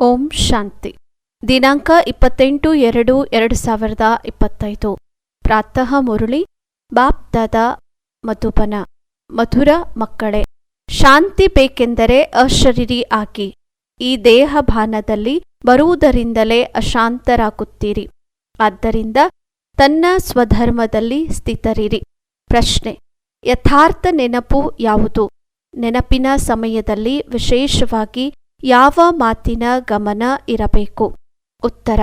ಓಂ ಶಾಂತಿ. ದಿನಾಂಕ ಇಪ್ಪತ್ತೆಂಟು ಎರಡು ಎರಡು ಸಾವಿರದ ಇಪ್ಪತ್ತೈದು. ಪ್ರಾತಃ ಮುರುಳಿ, ಬಾಪ್ ದಾದಾ ಮಧುಬನ, ಮಧುರ ಮಕ್ಕಳೇ, ಶಾಂತಿ ಬೇಕೆಂದರೆ ಅಶರೀರಿ ಆಗಿ, ಈ ದೇಹ ಭಾನದಲ್ಲಿ ಬರುವುದರಿಂದಲೇ ಅಶಾಂತರಾಗುತ್ತೀರಿ. ಆದ್ದರಿಂದ ತನ್ನ ಸ್ವಧರ್ಮದಲ್ಲಿ ಸ್ಥಿತರಿರಿ. ಪ್ರಶ್ನೆ, ಯಥಾರ್ಥ ನೆನಪು ಯಾವುದು? ನೆನಪಿನ ಸಮಯದಲ್ಲಿ ವಿಶೇಷವಾಗಿ ಯಾವ ಮಾತಿನ ಗಮನ ಇರಬೇಕು? ಉತ್ತರ,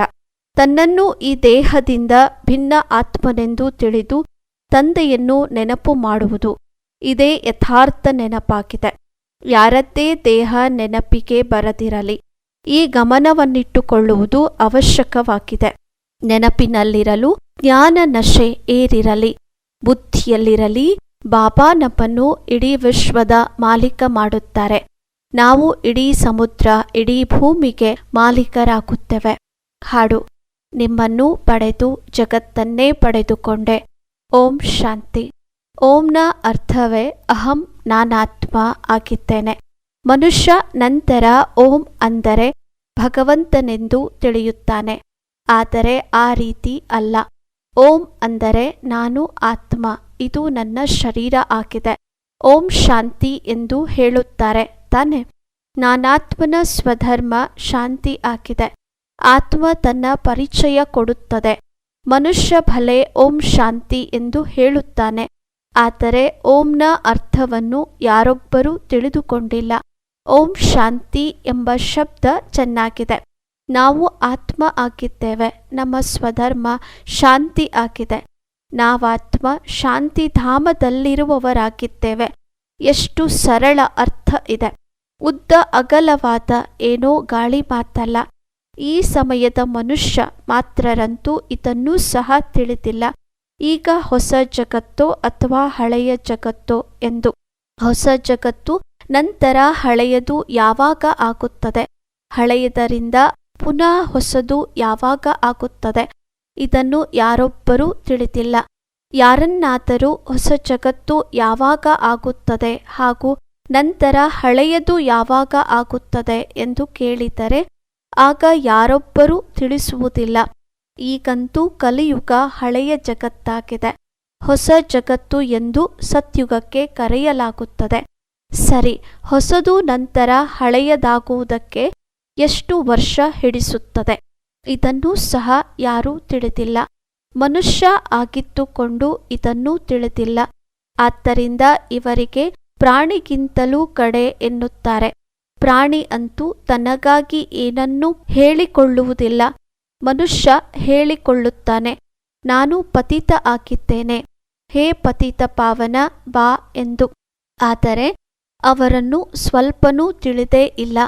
ತನ್ನನ್ನು ಈ ದೇಹದಿಂದ ಭಿನ್ನ ಆತ್ಮನೆಂದು ತಿಳಿದು ತಂದೆಯನ್ನು ನೆನಪು ಮಾಡುವುದು ಇದೇ ಯಥಾರ್ಥ ನೆನಪಾಗಿದೆ. ಯಾರದ್ದೇ ದೇಹ ನೆನಪಿಗೆ ಬರದಿರಲಿ, ಈ ಗಮನವನ್ನಿಟ್ಟುಕೊಳ್ಳುವುದು ಅವಶ್ಯಕವಾಗಿದೆ. ನೆನಪಿನಲ್ಲಿರಲು ಜ್ಞಾನ ನಶೆ ಏರಿರಲಿ, ಬುದ್ಧಿಯಲ್ಲಿರಲಿ ಬಾಬಾ ನಮ್ಮನ್ನು ಇಡೀ ವಿಶ್ವದ ಮಾಲೀಕ ಮಾಡುತ್ತಾರೆ. ನಾವು ಇಡೀ ಸಮುದ್ರ, ಇಡೀ ಭೂಮಿಗೆ ಮಾಲೀಕರಾಗುತ್ತೇವೆ. ಹಾಡು, ನಿಮ್ಮನ್ನು ಪಡೆದು ಜಗತ್ತನ್ನೇ ಪಡೆದುಕೊಂಡೆ. ಓಂ ಶಾಂತಿ. ಓಂನ ಅರ್ಥವೇ ಅಹಂ ನಾನಾತ್ಮ ಆಗಿದ್ದೇನೆ. ಮನುಷ್ಯ ನಂತರ ಓಂ ಅಂದರೆ ಭಗವಂತನೆಂದು ತಿಳಿಯುತ್ತಾನೆ. ಆದರೆ ಆ ರೀತಿ ಅಲ್ಲ. ಓಂ ಅಂದರೆ ನಾನು ಆತ್ಮ, ಇದು ನನ್ನ ಶರೀರ ಆಗಿದೆ. ಓಂ ಶಾಂತಿ ಎಂದು ಹೇಳುತ್ತಾರೆ. ತಾನೆ ನಾನಾತ್ಮನ ಸ್ವಧರ್ಮ ಶಾಂತಿ ಆಗಿದೆ. ಆತ್ಮ ತನ್ನ ಪರಿಚಯ ಕೊಡುತ್ತದೆ. ಮನುಷ್ಯ ಭಲೆ ಓಂ ಶಾಂತಿ ಎಂದು ಹೇಳುತ್ತಾನೆ. ಆದರೆ ಓಂನ ಅರ್ಥವನ್ನು ಯಾರೊಬ್ಬರೂ ತಿಳಿದುಕೊಂಡಿಲ್ಲ. ಓಂ ಶಾಂತಿ ಎಂಬ ಶಬ್ದ ಚೆನ್ನಾಗಿದೆ. ನಾವು ಆತ್ಮ ಆಗಿದ್ದೇವೆ. ನಮ್ಮ ಸ್ವಧರ್ಮ ಶಾಂತಿ ಆಗಿದೆ. ನಾವಾತ್ಮ ಶಾಂತಿ ಧಾಮದಲ್ಲಿರುವವರಾಗಿದ್ದೇವೆ ಎಷ್ಟು ಸರಳ ಅರ್ಥ ಇದೆ. ಉದ್ದ ಅಗಲವಾದ ಏನೋ ಗಾಳಿ ಮಾತಲ್ಲ. ಈ ಸಮಯದ ಮನುಷ್ಯ ಮಾತ್ರರಂತೂ ಇದನ್ನೂ ಸಹ ತಿಳಿದಿಲ್ಲ. ಈಗ ಹೊಸ ಜಗತ್ತೋ ಅಥವಾ ಹಳೆಯ ಜಗತ್ತೋ ಎಂದು. ಹೊಸ ಜಗತ್ತು ನಂತರ ಹಳೆಯದು ಯಾವಾಗ ಆಗುತ್ತದೆ? ಹಳೆಯದರಿಂದ ಪುನಃ ಹೊಸದು ಯಾವಾಗ ಆಗುತ್ತದೆ? ಇದನ್ನು ಯಾರೊಬ್ಬರೂ ತಿಳಿದಿಲ್ಲ. ಯಾರನ್ನಾದರೂ ಹೊಸ ಜಗತ್ತು ಯಾವಾಗ ಆಗುತ್ತದೆ ಹಾಗೂ ನಂತರ ಹಳೆಯದು ಯಾವಾಗ ಆಗುತ್ತದೆ ಎಂದು ಕೇಳಿದರೆ, ಆಗ ಯಾರೊಬ್ಬರೂ ತಿಳಿಸುವುದಿಲ್ಲ. ಈಗಂತೂ ಕಲಿಯುಗ ಹಳೆಯ ಜಗತ್ತಾಗಿದೆ. ಹೊಸ ಜಗತ್ತು ಎಂದು ಸತ್ಯುಗಕ್ಕೆ ಕರೆಯಲಾಗುತ್ತದೆ. ಸರಿ, ಹೊಸದು ನಂತರ ಹಳೆಯದಾಗುವುದಕ್ಕೆ ಎಷ್ಟು ವರ್ಷ ಹಿಡಿಸುತ್ತದೆ? ಇದನ್ನು ಸಹ ಯಾರೂ ತಿಳಿದಿಲ್ಲ. ಮನುಷ್ಯ ಆಗಿತ್ತುಕೊಂಡು ಇದನ್ನೂ ತಿಳಿದಿಲ್ಲ. ಆದ್ದರಿಂದ ಇವರಿಗೆ ಪ್ರಾಣಿಗಿಂತಲೂ ಕಡೆ ಎನ್ನುತ್ತಾರೆ. ಪ್ರಾಣಿ ಅಂತೂ ತನಗಾಗಿ ಏನನ್ನೂ ಹೇಳಿಕೊಳ್ಳುವುದಿಲ್ಲ. ಮನುಷ್ಯ ಹೇಳಿಕೊಳ್ಳುತ್ತಾನೆ. ನಾನು ಪತಿತ ಆಗಿದ್ದೇನೆ. ಹೇ ಪತಿತ ಪಾವನ, ಬಾ ಎಂದು. ಆದರೆ ಅವರನ್ನು ಸ್ವಲ್ಪನೂ ತಿಳಿದೇ ಇಲ್ಲ.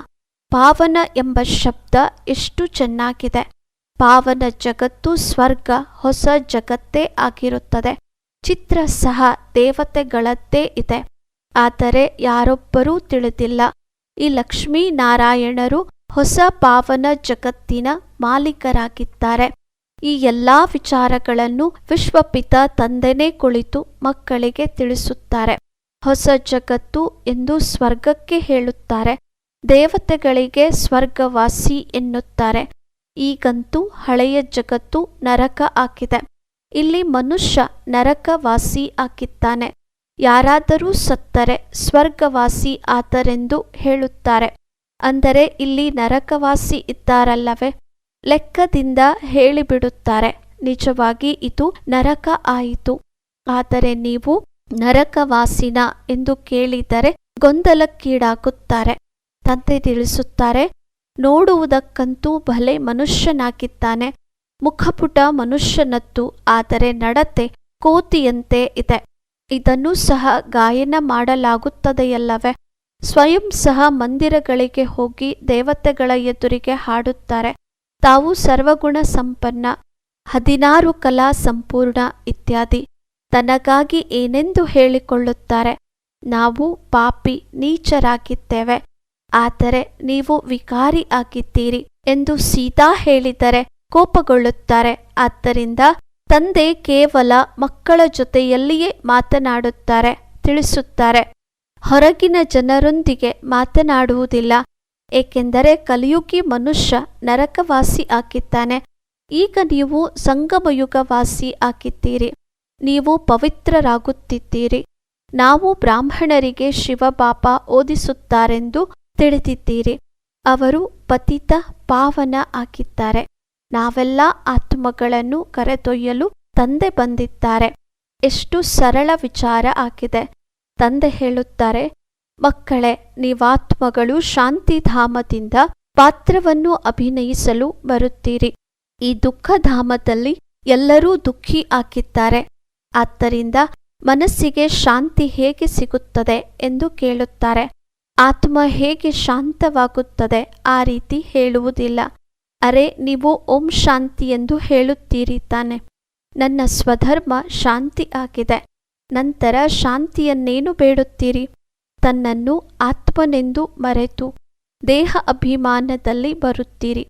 ಪಾವನ ಎಂಬ ಶಬ್ದ ಎಷ್ಟು ಚೆನ್ನಾಗಿದೆ. ಪಾವನ ಜಗತ್ತು ಸ್ವರ್ಗ, ಹೊಸ ಜಗತ್ತೇ ಆಗಿರುತ್ತದೆ. ಚಿತ್ರ ಸಹ ದೇವತೆಗಳದ್ದೇ ಇದೆ. ಆದರೆ ಯಾರೊಬ್ಬರೂ ತಿಳಿದಿಲ್ಲ. ಈ ಲಕ್ಷ್ಮೀನಾರಾಯಣರು ಹೊಸ ಪಾವನ ಜಗತ್ತಿನ ಮಾಲೀಕರಾಗಿದ್ದಾರೆ. ಈ ಎಲ್ಲ ವಿಚಾರಗಳನ್ನು ವಿಶ್ವಪಿತ ತಂದೆನೇ ಕುಳಿತು ಮಕ್ಕಳಿಗೆ ತಿಳಿಸುತ್ತಾರೆ. ಹೊಸ ಜಗತ್ತು ಎಂದು ಸ್ವರ್ಗಕ್ಕೆ ಹೇಳುತ್ತಾರೆ. ದೇವತೆಗಳಿಗೆ ಸ್ವರ್ಗವಾಸಿ ಎನ್ನುತ್ತಾರೆ. ಈಗಂತೂ ಹಳೆಯ ಜಗತ್ತು ನರಕ ಆಗಿದೆ. ಇಲ್ಲಿ ಮನುಷ್ಯ ನರಕವಾಸಿ ಆಗಿದ್ದಾನೆ. ಯಾರಾದರೂ ಸತ್ತರೆ ಸ್ವರ್ಗವಾಸಿ ಆತರೆಂದು ಹೇಳುತ್ತಾರೆ. ಅಂದರೆ ಇಲ್ಲಿ ನರಕವಾಸಿ ಇದ್ದಾರಲ್ಲವೇ? ಲೆಕ್ಕದಿಂದ ಹೇಳಿಬಿಡುತ್ತಾರೆ. ನಿಜವಾಗಿ ಇದು ನರಕ ಆಯಿತು. ಆದರೆ ನೀವು ನರಕವಾಸಿನ ಎಂದು ಕೇಳಿದರೆ ಗೊಂದಲಕ್ಕೀಡಾಗುತ್ತಾರೆ. ತಂದೆ ತಿಳಿಸುತ್ತಾರೆ, ನೋಡುವುದಕ್ಕಂತೂ ಭಲೆ ಮನುಷ್ಯನಾಗಿದ್ದಾನೆ. ಮುಖಪುಟ ಮನುಷ್ಯನದ್ದು, ಆದರೆ ನಡತೆ ಕೋತಿಯಂತೆ ಇದೆ. ಇದನ್ನೂ ಸಹ ಗಾಯನ ಮಾಡಲಾಗುತ್ತದೆಯಲ್ಲವೇ? ಸ್ವಯಂ ಸಹ ಮಂದಿರಗಳಿಗೆ ಹೋಗಿ ದೇವತೆಗಳ ಎದುರಿಗೆ ಹಾಡುತ್ತಾರೆ. ತಾವು ಸರ್ವಗುಣ ಸಂಪನ್ನ, ಹದಿನಾರು ಕಲಾ ಸಂಪೂರ್ಣ ಇತ್ಯಾದಿ. ತನಗಾಗಿ ಏನೆಂದು ಹೇಳಿಕೊಳ್ಳುತ್ತಾರೆ? ನಾವು ಪಾಪಿ, ನೀಚರಾಗಿದ್ದೇವೆ. ಆದರೆ ನೀವು ವಿಕಾರಿ ಆಗಿದ್ದೀರಿ ಎಂದು ಸೀತಾ ಹೇಳಿದರೆ ಕೋಪಗೊಳ್ಳುತ್ತಾರೆ. ಆದ್ದರಿಂದ ತಂದೆ ಕೇವಲ ಮಕ್ಕಳ ಜೊತೆಯಲ್ಲಿಯೇ ಮಾತನಾಡುತ್ತಾರೆ, ತಿಳಿಸುತ್ತಾರೆ. ಹೊರಗಿನ ಜನರೊಂದಿಗೆ ಮಾತನಾಡುವುದಿಲ್ಲ, ಏಕೆಂದರೆ ಕಲಿಯುಗಿ ಮನುಷ್ಯ ನರಕವಾಸಿ ಆಗಿದ್ದಾನೆ ಈಗ ನೀವು ಸಂಗಮಯುಗವಾಸಿ ಆಗಿದ್ದೀರಿ ನೀವು ಪವಿತ್ರರಾಗುತ್ತಿದ್ದೀರಿ. ನಾವು ಬ್ರಾಹ್ಮಣರಿಗೆ ಶಿವಬಾಪ ಓದಿಸುತ್ತಾರೆಂದು ತಿಳಿದಿದ್ದೀರಿ. ಅವರು ಪತಿತ ಪಾವನ ಆಗಿದ್ದಾರೆ. ನಾವೆಲ್ಲ ಆತ್ಮಗಳನ್ನು ಕರೆದೊಯ್ಯಲು ತಂದೆ ಬಂದಿದ್ದಾರೆ. ಎಷ್ಟು ಸರಳ ವಿಚಾರ ಆಗಿದೆ. ತಂದೆ ಹೇಳುತ್ತಾರೆ, ಮಕ್ಕಳೇ, ನೀವಾತ್ಮಗಳು ಶಾಂತಿಧಾಮದಿಂದ ಪಾತ್ರವನ್ನು ಅಭಿನಯಿಸಲು ಬರುತ್ತೀರಿ. ಈ ದುಃಖಧಾಮದಲ್ಲಿ ಎಲ್ಲರೂ ದುಃಖಿ ಆಗಿದ್ದಾರೆ ಆದ್ದರಿಂದ ಮನಸ್ಸಿಗೆ ಶಾಂತಿ ಹೇಗೆ ಸಿಗುತ್ತದೆ ಎಂದು ಕೇಳುತ್ತಾರೆ. ಆತ್ಮ ಹೇಗೆ ಶಾಂತವಾಗುತ್ತದೆ ಆ ರೀತಿ ಹೇಳುವುದಿಲ್ಲ. ಅರೆ, ನೀವು ಓಂ ಶಾಂತಿ ಎಂದು ಹೇಳುತ್ತೀರಿ ತಾನೆ. ನನ್ನ ಸ್ವಧರ್ಮ ಶಾಂತಿ ಆಗಿದೆ. ನಂತರ ಶಾಂತಿಯನ್ನೇನು ಬೇಡುತ್ತೀರಿ? ತನ್ನನ್ನು ಆತ್ಮನೆಂದು ಮರೆತು ದೇಹ ಅಭಿಮಾನದಲ್ಲಿ ಬರುತ್ತೀರಿ.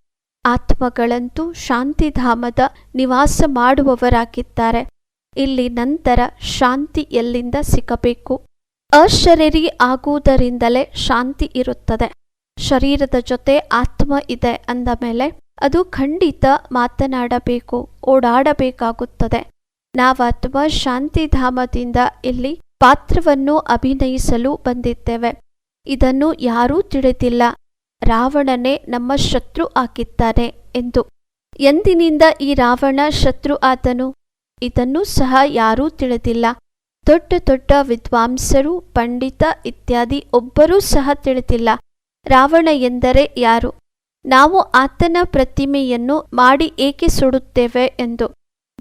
ಆತ್ಮಗಳಂತೂ ಶಾಂತಿಧಾಮದ ನಿವಾಸ ಮಾಡುವವರಾಗಿದ್ದಾರೆ. ಇಲ್ಲಿ ನಂತರ ಶಾಂತಿ ಎಲ್ಲಿಂದ ಸಿಗಬೇಕು? ಅಶರೀರಿ ಆಗುವುದರಿಂದಲೇ ಶಾಂತಿ ಇರುತ್ತದೆ. ಶರೀರದ ಜೊತೆ ಆತ್ಮ ಇದೆ ಅಂದ ಮೇಲೆ ಅದು ಖಂಡಿತ ಮಾತನಾಡಬೇಕು, ಓಡಾಡಬೇಕಾಗುತ್ತದೆ. ನಾವಾತ್ಮ ಶಾಂತಿಧಾಮದಿಂದ ಇಲ್ಲಿ ಪಾತ್ರವನ್ನು ಅಭಿನಯಿಸಲು ಬಂದಿದ್ದೇವೆ. ಇದನ್ನು ಯಾರೂ ತಿಳಿದಿಲ್ಲ. ರಾವಣನೇ ನಮ್ಮ ಶತ್ರು ಆಗಿದ್ದಾನೆ ಎಂದು. ಎಂದಿನಿಂದ ಈ ರಾವಣ ಶತ್ರು ಆದನು? ಇದನ್ನು ಸಹ ಯಾರೂ ತಿಳಿದಿಲ್ಲ. ದೊಡ್ಡ ದೊಡ್ಡ ವಿದ್ವಾಂಸರು, ಪಂಡಿತ ಇತ್ಯಾದಿ ಒಬ್ಬರೂ ಸಹ ತಿಳಿದಿಲ್ಲ. ರಾವಣ ಎಂದರೆ ಯಾರು? ನಾವು ಆತನ ಪ್ರತಿಮೆಯನ್ನು ಮಾಡಿ ಏಕೆ ಸುಡುತ್ತೇವೆ ಎಂದು.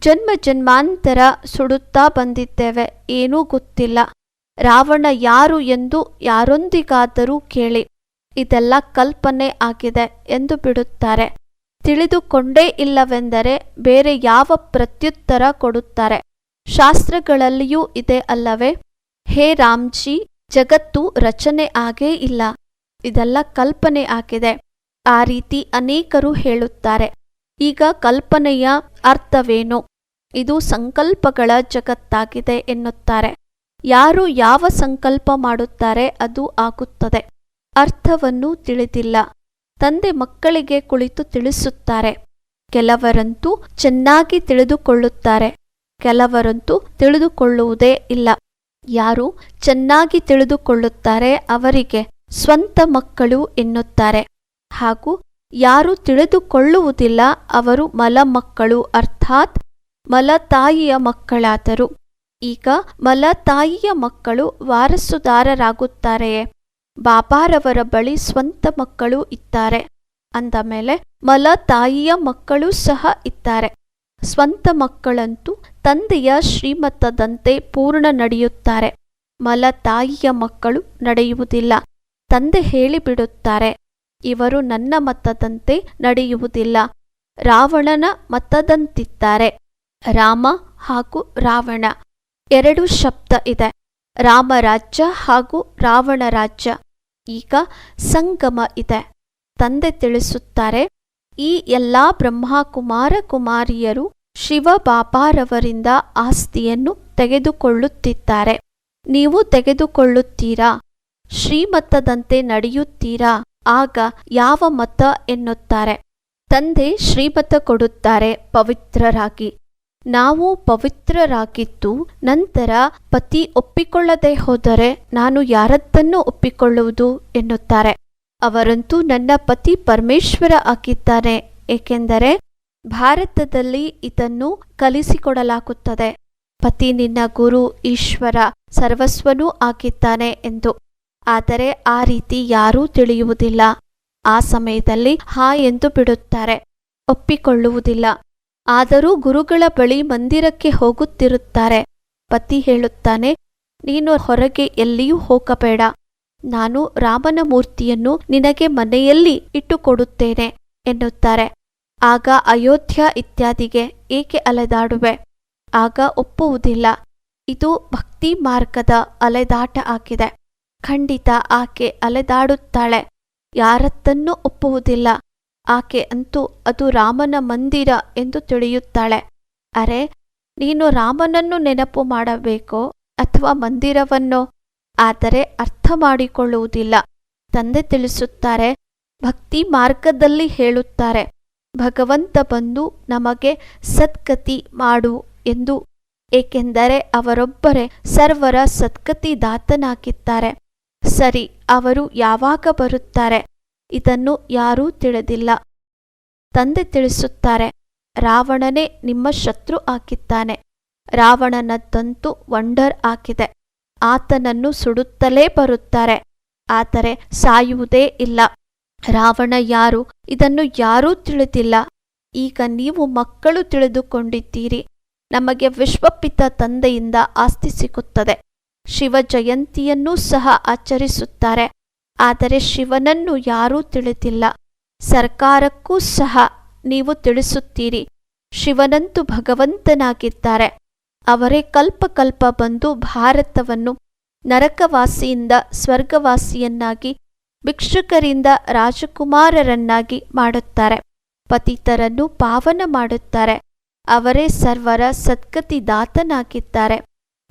ಜನ್ಮ ಜನ್ಮಾಂತರ ಸುಡುತ್ತಾ ಬಂದಿದ್ದೇವೆ, ಏನೂ ಗೊತ್ತಿಲ್ಲ. ರಾವಣ ಯಾರು ಎಂದು ಯಾರೊಂದಿಗಾದರೂ ಕೇಳಿ. ಇದೆಲ್ಲ ಕಲ್ಪನೆ ಆಗಿದೆ ಎಂದು ಬಿಡುತ್ತಾರೆ. ತಿಳಿದುಕೊಂಡೇ ಇಲ್ಲವೆಂದರೆ ಬೇರೆ ಯಾವ ಪ್ರತ್ಯುತ್ತರ ಕೊಡುತ್ತಾರೆ. ಶಾಸ್ತ್ರಗಳಲ್ಲಿಯೂ ಇದೆ ಅಲ್ಲವೇ? ಹೇ ರಾಮ್ಜಿ, ಜಗತ್ತು ರಚನೆ ಆಗೇ ಇಲ್ಲ. ಇದೆಲ್ಲ ಕಲ್ಪನೆ ಆಗಿದೆ. ಆ ರೀತಿ ಅನೇಕರು ಹೇಳುತ್ತಾರೆ. ಈಗ ಕಲ್ಪನೆಯ ಅರ್ಥವೇನು? ಇದು ಸಂಕಲ್ಪಗಳ ಜಗತ್ತಾಗಿದೆ ಎನ್ನುತ್ತಾರೆ. ಯಾರು ಯಾವ ಸಂಕಲ್ಪ ಮಾಡುತ್ತಾರೆ ಅದು ಆಗುತ್ತದೆ. ಅರ್ಥವನ್ನು ತಿಳಿದಿಲ್ಲ. ತಂದೆ ಮಕ್ಕಳಿಗೆ ಕುಳಿತು ತಿಳಿಸುತ್ತಾರೆ. ಕೆಲವರಂತೂ ಚೆನ್ನಾಗಿ ತಿಳಿದುಕೊಳ್ಳುತ್ತಾರೆ. ಕೆಲವರಂತೂ ತಿಳಿದುಕೊಳ್ಳುವುದೇ ಇಲ್ಲ. ಯಾರು ಚೆನ್ನಾಗಿ ತಿಳಿದುಕೊಳ್ಳುತ್ತಾರೆ ಅವರಿಗೆ. ಸ್ವಂತ ಮಕ್ಕಳು ಎನ್ನುತ್ತಾರೆ. ಹಾಗೂ ಯಾರು ತಿಳಿದುಕೊಳ್ಳುವುದಿಲ್ಲ ಅವರು ಮಲ ಮಕ್ಕಳು ಅರ್ಥಾತ್ ಮಲತಾಯಿಯ ಮಕ್ಕಳಾದರು. ಈಗ ಮಲತಾಯಿಯ ಮಕ್ಕಳು ವಾರಸುದಾರರಾಗುತ್ತಾರೆಯೇ ಬಾಬಾರವರ ಬಳಿ ಸ್ವಂತ ಮಕ್ಕಳು ಇದ್ದಾರೆ. ಅಂದ ಮೇಲೆ ಮಲತಾಯಿಯ ಮಕ್ಕಳು ಸಹ ಇದ್ದಾರೆ. ಸ್ವಂತ ಮಕ್ಕಳಂತೂ ತಂದೆಯ ಶ್ರೀಮತದಂತೆ ಪೂರ್ಣ ನಡೆಯುತ್ತಾರೆ. ಮಲತಾಯಿಯ ಮಕ್ಕಳು ನಡೆಯುವುದಿಲ್ಲ. ತಂದೆ ಹೇಳಿಬಿಡುತ್ತಾರೆ. ಇವರು ನನ್ನ ಮತದಂತೆ ನಡೆಯುವುದಿಲ್ಲ. ರಾವಣನ ಮತದಂತಿದ್ದಾರೆ. ರಾಮ ಹಾಗೂ ರಾವಣ. ಎರಡು ಶಬ್ದ ಇದೆ. ರಾಮರಾಜ್ಯ ಹಾಗೂ ರಾವಣ ರಾಜ್ಯ ಈಗ ಸಂಗಮ ಇದೆ. ತಂದೆ ತಿಳಿಸುತ್ತಾರೆ, ಈ ಎಲ್ಲ ಬ್ರಹ್ಮಕುಮಾರ ಕುಮಾರಿಯರು ಶಿವ ಬಾಬಾರವರಿಂದ ಆಸ್ತಿಯನ್ನು ತೆಗೆದುಕೊಳ್ಳುತ್ತಿದ್ದಾರೆ. ನೀವು ತೆಗೆದುಕೊಳ್ಳುತ್ತೀರಾ? ಶ್ರೀಮತದಂತೆ ನಡೆಯುತ್ತೀರಾ? ಆಗ ಯಾವ ಮತ ಎನ್ನುತ್ತಾರೆ? ತಂದೆ ಶ್ರೀಮತ ಕೊಡುತ್ತಾರೆ, ಪವಿತ್ರರಾಗಿ. ನಾವು ಪವಿತ್ರರಾಗಿದ್ದು ನಂತರ ಪತಿ ಒಪ್ಪಿಕೊಳ್ಳದೆ ಹೋದರೆ ನಾನು ಯಾರದ್ದನ್ನು ಒಪ್ಪಿಕೊಳ್ಳುವುದು ಎನ್ನುತ್ತಾರೆ. ಅವರಂತೂ ನನ್ನ ಪತಿ ಪರಮೇಶ್ವರ ಆಗಿದ್ದಾನೆ, ಏಕೆಂದರೆ ಭಾರತದಲ್ಲಿ ಇದನ್ನು ಕಲಿಸಿಕೊಡಲಾಗುತ್ತದೆ. ಪತಿ ನಿನ್ನ ಗುರು, ಈಶ್ವರ, ಸರ್ವಸ್ವನೂ ಆಗಿದ್ದಾನೆ ಎಂದು ಆದರೆ ಆ ರೀತಿ ಯಾರೂ ತಿಳಿಯುವುದಿಲ್ಲ. ಆ ಸಮಯದಲ್ಲಿ ಹಾ ಎಂದು ಬಿಡುತ್ತಾರೆ. ಒಪ್ಪಿಕೊಳ್ಳುವುದಿಲ್ಲ. ಆದರೂ ಗುರುಗಳ ಬಳಿ ಮಂದಿರಕ್ಕೆ ಹೋಗುತ್ತಿರುತ್ತಾರೆ. ಪತಿ ಹೇಳುತ್ತಾನೆ, ನೀನು ಹೊರಗೆ ಎಲ್ಲಿಯೂ ಹೋಗಬೇಡ. ನಾನು ರಾಮನ ಮೂರ್ತಿಯನ್ನು ನಿನಗೆ ಮನೆಯಲ್ಲಿ ಇಟ್ಟುಕೊಡುತ್ತೇನೆ ಎನ್ನುತ್ತಾರೆ. ಆಗ ಅಯೋಧ್ಯ ಇತ್ಯಾದಿಗೆ ಏಕೆ ಅಲೆದಾಡುವೆ? ಆಗ ಒಪ್ಪುವುದಿಲ್ಲ. ಇದು ಭಕ್ತಿ ಮಾರ್ಗದ ಅಲೆದಾಟ ಆಗಿದೆ. ಖಂಡಿತ ಆಕೆ ಅಲೆದಾಡುತ್ತಾಳೆ. ಯಾರತ್ತನ್ನೂ ಒಪ್ಪುವುದಿಲ್ಲ. ಆಕೆ ಅಂತೂ ಅದು ರಾಮನ ಮಂದಿರ ಎಂದು ತಿಳಿಯುತ್ತಾಳೆ. ಅರೆ, ನೀನು ರಾಮನನ್ನು ನೆನಪು ಮಾಡಬೇಕೋ ಅಥವಾ ಮಂದಿರವನ್ನೋ? ಆದರೆ ಅರ್ಥ ಮಾಡಿಕೊಳ್ಳುವುದಿಲ್ಲ. ತಂದೆ ತಿಳಿಸುತ್ತಾರೆ, ಭಕ್ತಿ ಮಾರ್ಗದಲ್ಲಿ ಹೇಳುತ್ತಾರೆ, ಭಗವಂತ ಬಂದು ನಮಗೆ ಸದ್ಗತಿ ಮಾಡು ಎಂದು. ಏಕೆಂದರೆ ಅವರೊಬ್ಬರೇ ಸರ್ವರ ಸದ್ಗತಿದಾತನಾಗಿದ್ದಾರೆ. ಸರಿ, ಅವರು ಯಾವಾಗ ಬರುತ್ತಾರೆ? ಇದನ್ನು ಯಾರೂ ತಿಳಿದಿಲ್ಲ. ತಂದೆ ತಿಳಿಸುತ್ತಾರೆ, ರಾವಣನೇ ನಿಮ್ಮ ಶತ್ರು ಆಗಿದ್ದಾನೆ ರಾವಣನದ್ದಂತೂ ವಂಡರ್ ಆಗಿದೆ ಆತನನ್ನು ಸುಡುತ್ತಲೇ ಬರುತ್ತಾರೆ. ಆದರೆ ಸಾಯುವುದೇ ಇಲ್ಲ. ರಾವಣ ಯಾರು? ಇದನ್ನು ಯಾರೂ ತಿಳಿದಿಲ್ಲ. ಈಗ ನೀವು ಮಕ್ಕಳು ತಿಳಿದುಕೊಂಡಿದ್ದೀರಿ. ನಮಗೆ ವಿಶ್ವಪಿತ ತಂದೆಯಿಂದ ಆಸ್ತಿ ಸಿಗುತ್ತದೆ. ಶಿವ ಜಯಂತಿಯನ್ನೂ ಸಹ ಆಚರಿಸುತ್ತಾರೆ. ಆದರೆ ಶಿವನನ್ನು ಯಾರೂ ತಿಳಿದಿಲ್ಲ. ಸರ್ಕಾರಕ್ಕೂ ಸಹ ನೀವು ತಿಳಿಸುತ್ತೀರಿ. ಶಿವನಂತೂ ಭಗವಂತನಾಗಿದ್ದಾರೆ. ಅವರೇ ಕಲ್ಪಕಲ್ಪ ಬಂದು ಭಾರತವನ್ನು ನರಕವಾಸಿಯಿಂದ ಸ್ವರ್ಗವಾಸಿಯನ್ನಾಗಿ, ಭಿಕ್ಷುಕರಿಂದ ರಾಜಕುಮಾರರನ್ನಾಗಿ ಮಾಡುತ್ತಾರೆ. ಪತಿತರನ್ನು ಪಾವನ ಮಾಡುತ್ತಾರೆ. ಅವರೇ ಸರ್ವರ ಸದ್ಗತಿದಾತನಾಗಿದ್ದಾರೆ.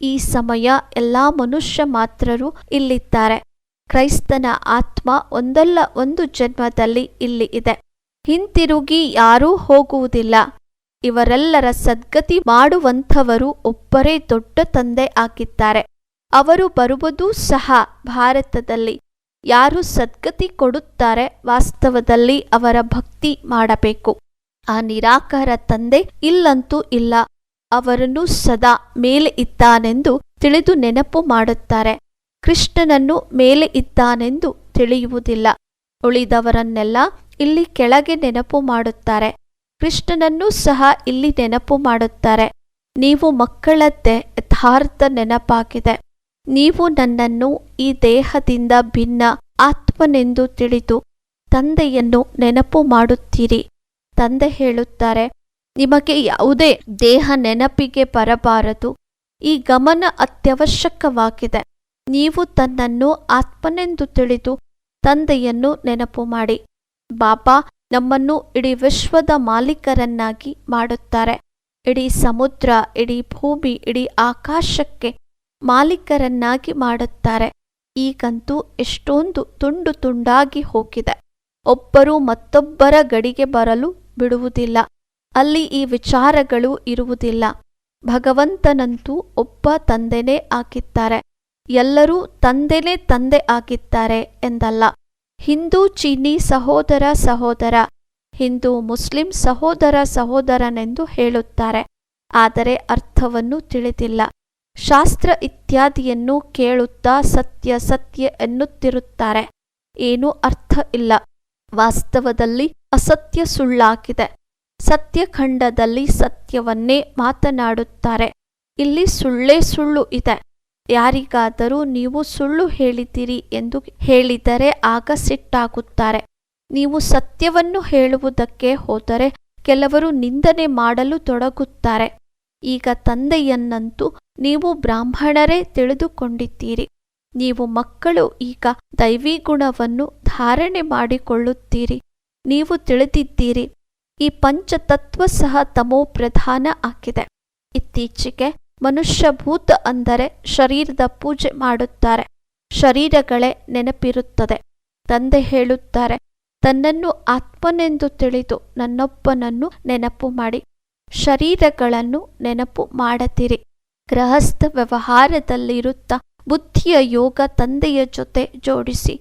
ಈ ಸಮಯ ಎಲ್ಲಾ ಮನುಷ್ಯ ಮಾತ್ರರು ಇಲ್ಲಿದ್ದಾರೆ. ಕ್ರೈಸ್ತನ ಆತ್ಮ ಒಂದಲ್ಲ ಒಂದು ಜನ್ಮದಲ್ಲಿ ಇಲ್ಲಿ ಇದೆ. ಹಿಂತಿರುಗಿ ಯಾರೂ ಹೋಗುವುದಿಲ್ಲ. ಇವರೆಲ್ಲರ ಸದ್ಗತಿ ಮಾಡುವಂಥವರು ಒಬ್ಬರೇ ದೊಡ್ಡ ತಂದೆ ಆಗಿದ್ದಾರೆ. ಅವರು ಬರುವುದೂ ಸಹ ಭಾರತದಲ್ಲಿ. ಯಾರು ಸದ್ಗತಿ ಕೊಡುತ್ತಾರೆ ವಾಸ್ತವದಲ್ಲಿ ಅವರ ಭಕ್ತಿ ಮಾಡಬೇಕು. ಆ ನಿರಾಕಾರ ತಂದೆ ಇಲ್ಲಂತೂ ಇಲ್ಲ. ಅವರನ್ನು ಸದಾ ಮೇಲೆ ಇದ್ದಾನೆಂದು ತಿಳಿದು ನೆನಪು ಮಾಡುತ್ತಾರೆ. ಕೃಷ್ಣನನ್ನು ಮೇಲೆ ಇದ್ದಾನೆಂದು ತಿಳಿಯುವುದಿಲ್ಲ. ಉಳಿದವರನ್ನೆಲ್ಲ ಇಲ್ಲಿ ಕೆಳಗೆ ನೆನಪು ಮಾಡುತ್ತಾರೆ. ಕೃಷ್ಣನನ್ನೂ ಸಹ ಇಲ್ಲಿ ನೆನಪು ಮಾಡುತ್ತಾರೆ. ನೀವು ಮಕ್ಕಳದ್ದೇ ಯಥಾರ್ಥ ನೆನಪಾಗಿದೆ. ನೀವು ನನ್ನನ್ನು ಈ ದೇಹದಿಂದ ಭಿನ್ನ ಆತ್ಮನೆಂದು ತಿಳಿದು ತಂದೆಯನ್ನು ನೆನಪು ಮಾಡುತ್ತೀರಿ. ತಂದೆ ಹೇಳುತ್ತಾರೆ ನಿಮಗೆ ಯಾವುದೇ ದೇಹ ನೆನಪಿಗೆ ಬರಬಾರದು. ಈ ಗಮನ ಅತ್ಯವಶ್ಯಕವಾಗಿದೆ. ನೀವು ತನ್ನನ್ನು ಆತ್ಮನೆಂದು ತಿಳಿದು ತಂದೆಯನ್ನು ನೆನಪು ಮಾಡಿ. ಬಾಬಾ ನಮ್ಮನ್ನು ಇಡೀ ವಿಶ್ವದ ಮಾಲೀಕರನ್ನಾಗಿ ಮಾಡುತ್ತಾರೆ. ಇಡೀ ಸಮುದ್ರ, ಇಡೀ ಭೂಮಿ, ಇಡೀ ಆಕಾಶಕ್ಕೆ ಮಾಲೀಕರನ್ನಾಗಿ ಮಾಡುತ್ತಾರೆ. ಈಗಂತೂ ಎಷ್ಟೊಂದು ತುಂಡು ತುಂಡಾಗಿ ಹೋಗಿದೆ. ಒಬ್ಬರು ಮತ್ತೊಬ್ಬರ ಗಡಿಗೆ ಬರಲು ಬಿಡುವುದಿಲ್ಲ. ಅಲ್ಲಿ ಈ ವಿಚಾರಗಳು ಇರುವುದಿಲ್ಲ. ಭಗವಂತನಂತೂ ಒಬ್ಬ ತಂದೆನೇ ಆಗಿದ್ದಾರೆ ಎಲ್ಲರೂ ತಂದೆನೇ ತಂದೆ ಆಗಿದ್ದಾರೆ ಎಂದಲ್ಲ. ಹಿಂದೂ ಚೀನಿ ಸಹೋದರ ಸಹೋದರ, ಹಿಂದೂ ಮುಸ್ಲಿಂ ಸಹೋದರ ಸಹೋದರನೆಂದು ಹೇಳುತ್ತಾರೆ. ಆದರೆ ಅರ್ಥವನ್ನು ತಿಳಿದಿಲ್ಲ. ಶಾಸ್ತ್ರ ಇತ್ಯಾದಿಯನ್ನು ಕೇಳುತ್ತಾ ಸತ್ಯ ಸತ್ಯ ಎನ್ನುತ್ತಿರುತ್ತಾರೆ. ಏನೂ ಅರ್ಥ ಇಲ್ಲ. ವಾಸ್ತವದಲ್ಲಿ ಅಸತ್ಯ ಸುಳ್ಳಾಗಿದೆ. ಸತ್ಯಖಂಡದಲ್ಲಿ ಸತ್ಯವನ್ನೇ ಮಾತನಾಡುತ್ತಾರೆ. ಇಲ್ಲಿ ಸುಳ್ಳೇ ಸುಳ್ಳು ಇದೆ. ಯಾರಿಗಾದರೂ ನೀವು ಸುಳ್ಳು ಹೇಳಿದ್ದೀರಿ ಎಂದು ಹೇಳಿದರೆ ಆಗ ಸಿಟ್ಟಾಗುತ್ತಾರೆ. ನೀವು ಸತ್ಯವನ್ನು ಹೇಳುವುದಕ್ಕೆ ಹೋದರೆ ಕೆಲವರು ನಿಂದನೆ ಮಾಡಲು ತೊಡಗುತ್ತಾರೆ. ಈಗ ತಂದೆಯನ್ನಂತೂ ನೀವು ಬ್ರಾಹ್ಮಣರೇ ತಿಳಿದುಕೊಂಡಿದ್ದೀರಿ. ನೀವು ಮಕ್ಕಳು, ಈಗ ದೈವಿ ಗುಣವನ್ನು ಧಾರಣೆ ಮಾಡಿಕೊಳ್ಳುತ್ತೀರಿ. ನೀವು ತಿಳಿದಿದ್ದೀರಿ. ಈ ಪಂಚತತ್ವ ಸಹ ತಮೋ ಪ್ರಧಾನ ಆಗಿದೆ. ಇತ್ತೀಚೆಗೆ ಮನುಷ್ಯಭೂತ ಅಂದರೆ ಶರೀರದ ಪೂಜೆ ಮಾಡುತ್ತಾರೆ. ಶರೀರಗಳೇ ನೆನಪಿರುತ್ತದೆ. ತಂದೆ ಹೇಳುತ್ತಾರೆ, ತನ್ನನ್ನು ಆತ್ಮನೆಂದು ತಿಳಿದು ನನ್ನೊಬ್ಬನನ್ನು ನೆನಪು ಮಾಡಿ. ಶರೀರಗಳನ್ನು ನೆನಪು ಮಾಡದಿರಿ. ಗೃಹಸ್ಥ ವ್ಯವಹಾರದಲ್ಲಿರುತ್ತಾ ಬುದ್ಧಿಯ ಯೋಗ ತಂದೆಯ ಜೊತೆ ಜೋಡಿಸಿ.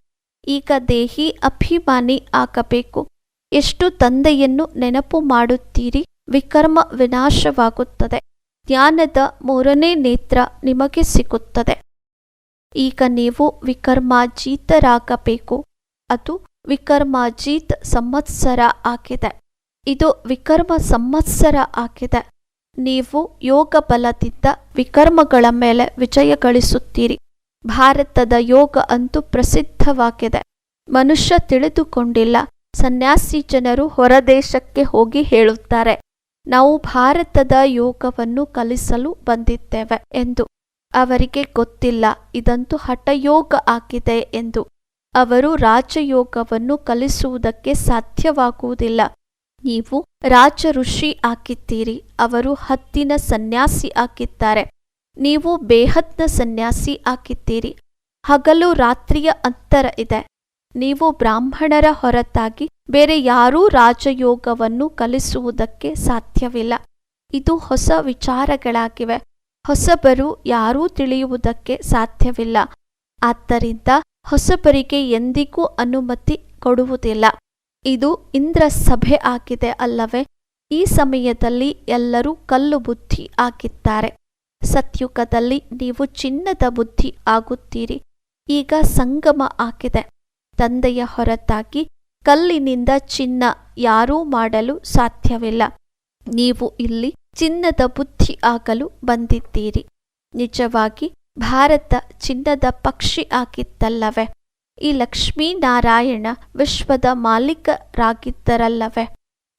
ಈಗ ದೇಹಿ ಅಭಿಮಾನಿ ಆಗಬೇಕು. ಎಷ್ಟು ತಂದೆಯನ್ನು ನೆನಪು ಮಾಡುತ್ತೀರಿ? ವಿಕರ್ಮ ವಿನಾಶವಾಗುತ್ತದೆ. ಜ್ಞಾನದ ಮೂರನೇ ನೇತ್ರ ನಿಮಗೆ ಸಿಗುತ್ತದೆ. ಈಗ ನೀವು ವಿಕರ್ಮಾಜೀತರಾಗಬೇಕು ಅದು ವಿಕರ್ಮಾಜೀತ್ ಸಂವತ್ಸರ ಆಗಿದೆ. ಇದು ವಿಕರ್ಮ ಸಂವತ್ಸರ ಆಗಿದೆ. ನೀವು ಯೋಗ ಬಲದಿಂದ ವಿಕರ್ಮಗಳ ಮೇಲೆ ವಿಜಯ ಗಳಿಸುತ್ತೀರಿ. ಭಾರತದ ಯೋಗ ಅಂತೂ ಪ್ರಸಿದ್ಧವಾಗಿದೆ. ಮನುಷ್ಯ ತಿಳಿದುಕೊಂಡಿಲ್ಲ. ಸನ್ಯಾಸಿ ಜನರು ಹೊರದೇಶಕ್ಕೆ ಹೋಗಿ ಹೇಳುತ್ತಾರೆ. ನಾವು ಭಾರತದ ಯೋಗವನ್ನು ಕಲಿಸಲು ಬಂದಿದ್ದೇವೆ ಎಂದು. ಅವರಿಗೆ ಗೊತ್ತಿಲ್ಲ, ಇದಂತೂ ಹಠಯೋಗ ಆಗಿದೆ ಎಂದು. ಅವರು ರಾಜಯೋಗವನ್ನು ಕಲಿಸುವುದಕ್ಕೆ ಸಾಧ್ಯವಾಗುವುದಿಲ್ಲ. ನೀವು ರಾಜ ಋಷಿ ಆಗಿದ್ದೀರಿ, ಅವರು ಹತ್ತಿನ ಸನ್ಯಾಸಿ ಆಗಿದ್ದಾರೆ. ನೀವು ಬೇಹತ್ನ ಸನ್ಯಾಸಿ ಆಗಿದ್ದೀರಿ. ಹಗಲು ರಾತ್ರಿಯ ಅಂತರ ಇದೆ. ನೀವು ಬ್ರಾಹ್ಮಣರ ಹೊರತಾಗಿ ಬೇರೆ ಯಾರೂ ರಾಜಯೋಗವನ್ನು ಕಲಿಸುವುದಕ್ಕೆ ಸಾಧ್ಯವಿಲ್ಲ. ಇದು ಹೊಸ ವಿಚಾರಗಳಾಗಿವೆ. ಹೊಸಬರು ಯಾರೂ ತಿಳಿಯುವುದಕ್ಕೆ ಸಾಧ್ಯವಿಲ್ಲ. ಆದ್ದರಿಂದ ಹೊಸಬರಿಗೆ ಎಂದಿಗೂ ಅನುಮತಿ ಕೊಡುವುದಿಲ್ಲ. ಇದು ಇಂದ್ರ ಸಭೆ ಆಗಿದೆ ಅಲ್ಲವೇ? ಈ ಸಮಯದಲ್ಲಿ ಎಲ್ಲರೂ ಕಲ್ಲು ಬುದ್ಧಿ ಆಗಿದ್ದಾರೆ. ಸತ್ಯುಗದಲ್ಲಿ ನೀವು ಚಿನ್ನದ ಬುದ್ಧಿ ಆಗುತ್ತೀರಿ. ಈಗ ಸಂಗಮ ಆಗಿದೆ. ತಂದೆಯ ಹೊರತಾಗಿ ಕಲ್ಲಿನಿಂದ ಚಿನ್ನ ಯಾರೂ ಮಾಡಲು ಸಾಧ್ಯವಿಲ್ಲ. ನೀವು ಇಲ್ಲಿ ಚಿನ್ನದ ಬುದ್ಧಿ ಆಗಲು ಬಂದಿದ್ದೀರಿ. ನಿಜವಾಗಿ ಭಾರತ ಚಿನ್ನದ ಪಕ್ಷಿ ಆಗಿತ್ತಲ್ಲವೇ? ಈ ಲಕ್ಷ್ಮೀನಾರಾಯಣ ವಿಶ್ವದ ಮಾಲೀಕರಾಗಿದ್ದರಲ್ಲವೇ?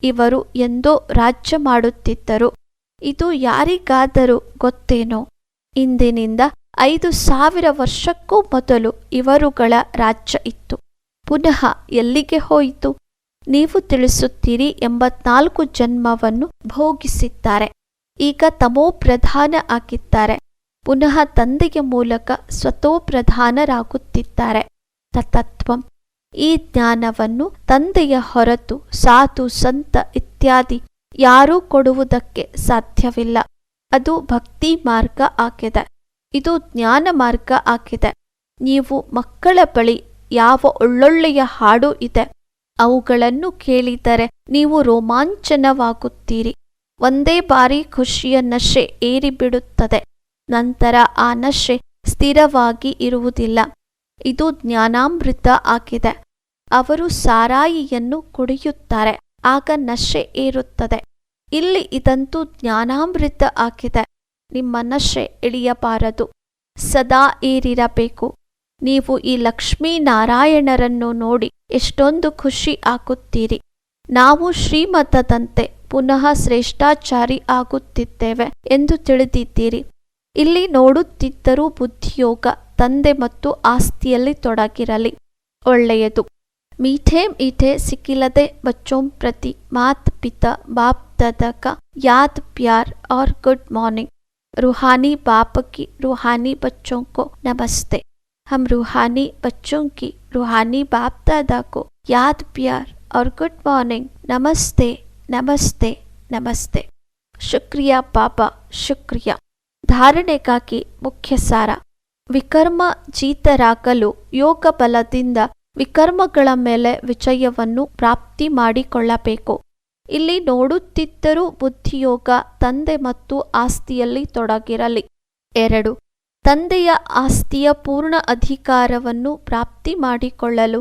ಇವರು ಎಂದೋ ರಾಜ್ಯ ಮಾಡುತ್ತಿದ್ದರು. ಇದು ಯಾರಿಗಾದರೂ ಗೊತ್ತೇನೋ? ಇಂದಿನಿಂದ ಐದು ಸಾವಿರ ವರ್ಷಕ್ಕೂ ಮೊದಲು ಇವರುಗಳ ರಾಜ್ಯ ಇತ್ತು. ಪುನಃ ಎಲ್ಲಿಗೆ ಹೋಯಿತು? ನೀವು ತಿಳಿಸುತ್ತೀರಿ ಎಂಬತ್ನಾಲ್ಕು ಜನ್ಮವನ್ನು ಭೋಗಿಸಿದ್ದಾರೆ. ಈಗ ತಮೋ ಪ್ರಧಾನ ಆಗಿದ್ದಾರೆ. ಪುನಃ ತಂದೆಯ ಮೂಲಕ ಸ್ವತೋಪ್ರಧಾನರಾಗುತ್ತಿದ್ದಾರೆ ತತತ್ವಂ ಈ ಜ್ಞಾನವನ್ನು ತಂದೆಯ ಹೊರತು ಸಾಧು, ಸಂತ ಇತ್ಯಾದಿ ಯಾರೂ ಕೊಡುವುದಕ್ಕೆ ಸಾಧ್ಯವಿಲ್ಲ. ಅದು ಭಕ್ತಿ ಮಾರ್ಗ ಆಗಿದೆ. ಇದು ಜ್ಞಾನ ಮಾರ್ಗ ಆಗಿದೆ. ನೀವು ಮಕ್ಕಳ ಬಳಿ ಯಾವ ಒಳ್ಳೊಳ್ಳೆಯ ಹಾಡು ಇದೆ, ಅವುಗಳನ್ನು ಕೇಳಿದರೆ ನೀವು ರೋಮಾಂಚನವಾಗುತ್ತೀರಿ. ಒಂದೇ ಬಾರಿ ಖುಷಿಯ ನಶೆ ಏರಿಬಿಡುತ್ತದೆ, ನಂತರ ಆ ನಶೆ ಸ್ಥಿರವಾಗಿ ಇರುವುದಿಲ್ಲ. ಇದು ಜ್ಞಾನಾಮೃತ ಆಗಿದೆ. ಅವರು ಸಾರಾಯಿಯನ್ನು ಕುಡಿಯುತ್ತಾರೆ, ಆಗ ನಶೆ ಏರುತ್ತದೆ. ಇಲ್ಲಿ ಇದಂತೂ ಜ್ಞಾನಾಮೃತ ಆಗಿದೆ. ನಿಮ್ಮ ನಶೆ ಇಳಿಯಬಾರದು. ಸದಾ ಏರಿರಬೇಕು. ನೀವು ಈ ಲಕ್ಷ್ಮೀನಾರಾಯಣರನ್ನು ನೋಡಿ ಎಷ್ಟೊಂದು ಖುಷಿ ಆಗುತ್ತೀರಿ. ನಾವು ಶ್ರೀಮತದಂತೆ ಪುನಃ ಶ್ರೇಷ್ಠಾಚಾರಿ ಆಗುತ್ತಿದ್ದೇವೆ ಎಂದು ತಿಳಿದಿದ್ದೀರಿ. ಇಲ್ಲಿ ನೋಡುತ್ತಿದ್ದರೂ ಬುದ್ಧಿಯೋಗ, ತಂದೆ ಮತ್ತು ಆಸ್ತಿಯಲ್ಲಿ ತೊಡಗಿರಲಿ. ಒಳ್ಳೆಯದು. ಮೀಠೆ ಮೀಠೆ ಸಿಕ್ಕಿಲ್ಲದೆ ಬಚ್ಚೋಂ ಪ್ರತಿ ಮಾತ್ ಪಿತ ಬಾಪ್ ದದಕ ಯಾದ್ ಪ್ಯಾರ್ ಆರ್ ಗುಡ್ ಮಾರ್ನಿಂಗ್. ರುಹಾನಿ ಬಾಪಕಿ, ರುಹಾನಿ ಬಚ್ಚೋಂಕೋ ನಮಸ್ತೆ. हम रूहानी बच्चों की रूहानी बाप दादा को याद प्यार और गुड मॉर्निंग नमस्ते नमस्ते नमस्ते ಶುಕ್ರಿಯಾ ಪಾಪ ಶುಕ್ರಿಯಾ ಧಾರಣೆಗಾಗಿ ಮುಖ್ಯ ಸಾರ ವಿಕರ್ಮ ಜೀತರಾಗಲು ಯೋಗ ಬಲದಿಂದ ವಿಕರ್ಮಗಳ ಮೇಲೆ ವಿಜಯವನ್ನು ಪ್ರಾಪ್ತಿ ಮಾಡಿಕೊಳ್ಳಬೇಕು ಇಲ್ಲಿ ನೋಡುತ್ತಿದ್ದರೂ ಬುದ್ಧಿಯೋಗ ತಂದೆ ಮತ್ತು ಆಸ್ತಿಯಲ್ಲಿ ತೊಡಗಿರಲಿ ಎರಡು ತಂದೆಯ ಆಸ್ತಿಯ ಪೂರ್ಣ ಅಧಿಕಾರವನ್ನು ಪ್ರಾಪ್ತಿ ಮಾಡಿಕೊಳ್ಳಲು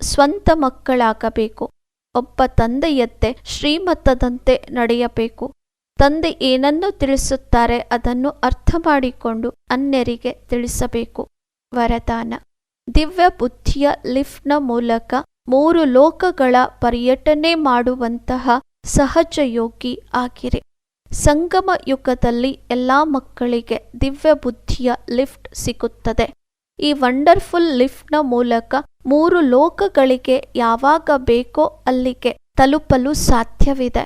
ಸ್ವಂತ ಮಕ್ಕಳಾಗಬೇಕು. ಒಬ್ಬ ತಂದೆಯತ್ತೆ ಶ್ರೀಮತದಂತೆ ನಡೆಯಬೇಕು. ತಂದೆ ಏನನ್ನು ತಿಳಿಸುತ್ತಾರೆ ಅದನ್ನು ಅರ್ಥ ಮಾಡಿಕೊಂಡು ಅನ್ಯರಿಗೆ ತಿಳಿಸಬೇಕು. ವರದಾನ. ದಿವ್ಯ ಬುದ್ಧಿಯ ಲಿಫ್ಟ್ನ ಮೂಲಕ ಮೂರು ಲೋಕಗಳ ಪರ್ಯಟನೆ ಮಾಡುವಂತಹ ಸಹಜಯೋಗಿ ಆಗಿರಿ. ಸಂಗಮ ಯುಗದಲ್ಲಿ ಎಲ್ಲ ಮಕ್ಕಳಿಗೆ ದಿವ್ಯ ಬುದ್ಧಿಯ ಲಿಫ್ಟ್ ಸಿಗುತ್ತದೆ. ಈ ವಂಡರ್ಫುಲ್ ಲಿಫ್ಟ್ನ ಮೂಲಕ ಮೂರು ಲೋಕಗಳಿಗೆ ಯಾವಾಗ ಬೇಕೋ ಅಲ್ಲಿಗೆ ತಲುಪಲು ಸಾಧ್ಯವಿದೆ.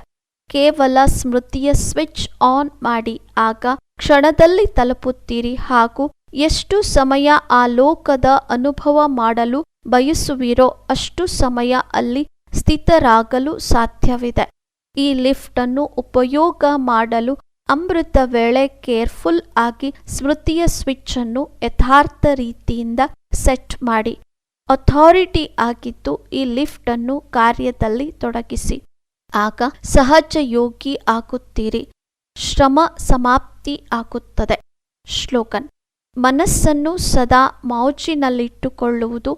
ಕೇವಲ ಸ್ಮೃತಿಯ ಸ್ವಿಚ್ ಆನ್ ಮಾಡಿ ಆಗ ಕ್ಷಣದಲ್ಲಿ ತಲುಪುತ್ತೀರಿ ಹಾಗೂ ಎಷ್ಟು ಸಮಯ ಆ ಲೋಕದ ಅನುಭವ ಮಾಡಲು ಬಯಸುವಿರೋ ಅಷ್ಟು ಸಮಯ ಅಲ್ಲಿ ಸ್ಥಿತರಾಗಲು ಸಾಧ್ಯವಿದೆ. ಈ ಲಿಫ್ಟನ್ನು ಉಪಯೋಗ ಮಾಡಲು ಅಮೃತ ವೇಳೆ ಕೇರ್ಫುಲ್ ಆಗಿ ಸ್ಮೃತಿಯ ಸ್ವಿಚ್ ಅನ್ನು ಯಥಾರ್ಥ ರೀತಿಯಿಂದ ಸೆಟ್ ಮಾಡಿ. ಅಥಾರಿಟಿ ಆಗಿದ್ದು ಈ ಲಿಫ್ಟ್ ಅನ್ನು ಕಾರ್ಯದಲ್ಲಿ ತೊಡಗಿಸಿ. ಆಗ ಸಹಜ ಯೋಗಿ ಆಗುತ್ತೀರಿ. ಶ್ರಮ ಸಮಾಪ್ತಿ ಆಗುತ್ತದೆ. ಶ್ಲೋಕನ್. ಮನಸ್ಸನ್ನು ಸದಾ ಮೌಜಿನಲ್ಲಿಟ್ಟುಕೊಳ್ಳುವುದು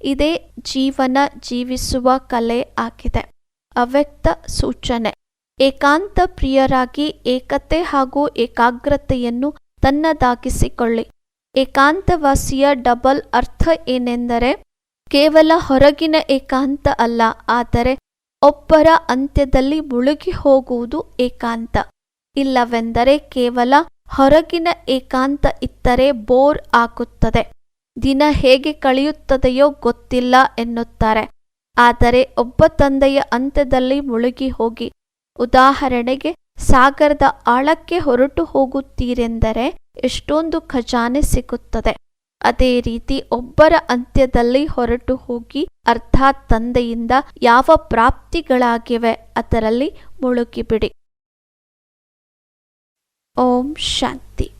ಇದೇ ಜೀವನ ಜೀವಿಸುವ ಕಲೆ ಆಗಿದೆ. ಅವ್ಯಕ್ತ ಸೂಚನೆ. ಏಕಾಂತ ಪ್ರಿಯರಾಗಿ ಏಕತೆ ಹಾಗೂ ಏಕಾಗ್ರತೆಯನ್ನು ತನ್ನದಾಗಿಸಿಕೊಳ್ಳಿ. ಏಕಾಂತವಾಸಿಯ ಡಬಲ್ ಅರ್ಥ ಏನೆಂದರೆ, ಕೇವಲ ಹೊರಗಿನ ಏಕಾಂತ ಅಲ್ಲ, ಆದರೆ ಒಬ್ಬರ ಅಂತ್ಯದಲ್ಲಿ ಮುಳುಗಿ ಹೋಗುವುದು ಏಕಾಂತ. ಇಲ್ಲವೆಂದರೆ ಕೇವಲ ಹೊರಗಿನ ಏಕಾಂತ ಇತ್ತರೆ ಬೋರ್ ಆಗುತ್ತದೆ. ದಿನ ಹೇಗೆ ಕಳೆಯುತ್ತದೆಯೋ ಗೊತ್ತಿಲ್ಲ ಎನ್ನುತ್ತಾರೆ. ಆದರೆ ಒಬ್ಬ ತಂದೆಯ ಅಂತ್ಯದಲ್ಲಿ ಮುಳುಗಿ ಹೋಗಿ, ಉದಾಹರಣೆಗೆ, ಸಾಗರದ ಆಳಕ್ಕೆ ಹೊರಟು ಹೋಗುತ್ತೀರೆಂದರೆ ಎಷ್ಟೊಂದು ಖಜಾನೆ ಸಿಗುತ್ತದೆ ಅದೇ ರೀತಿ ಒಬ್ಬರ ಅಂತ್ಯದಲ್ಲಿ ಹೊರಟು ಹೋಗಿ, ಅರ್ಥಾತ್ ತಂದೆಯಿಂದ ಯಾವ ಪ್ರಾಪ್ತಿಗಳಾಗಿವೆ ಅದರಲ್ಲಿ ಮುಳುಗಿಬಿಡಿ. ಓಂ ಶಾಂತಿ.